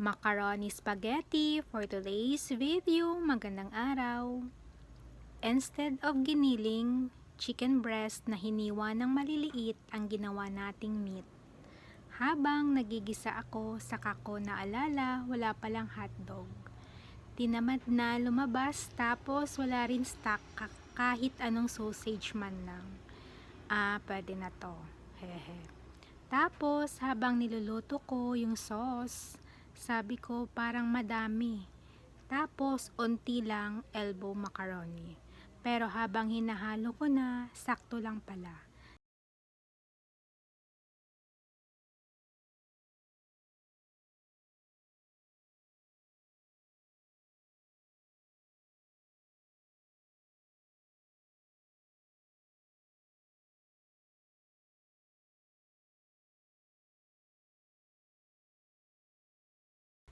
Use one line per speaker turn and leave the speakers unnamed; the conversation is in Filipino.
macaroni spaghetti for today's video. Magandang araw. Instead of giniling chicken breast na hiniwa ng maliliit ang ginawa nating meat. Habang nagigisa ako, saka ko naalala wala palang hotdog. Tinamad na lumabas tapos wala rin stock ka- kahit anong sausage man lang. Ah, pwede na to. Hehe. Tapos, habang niluluto ko yung sauce, sabi ko parang madami. Tapos, onti lang elbow macaroni. Pero habang hinahalo ko na, sakto lang pala.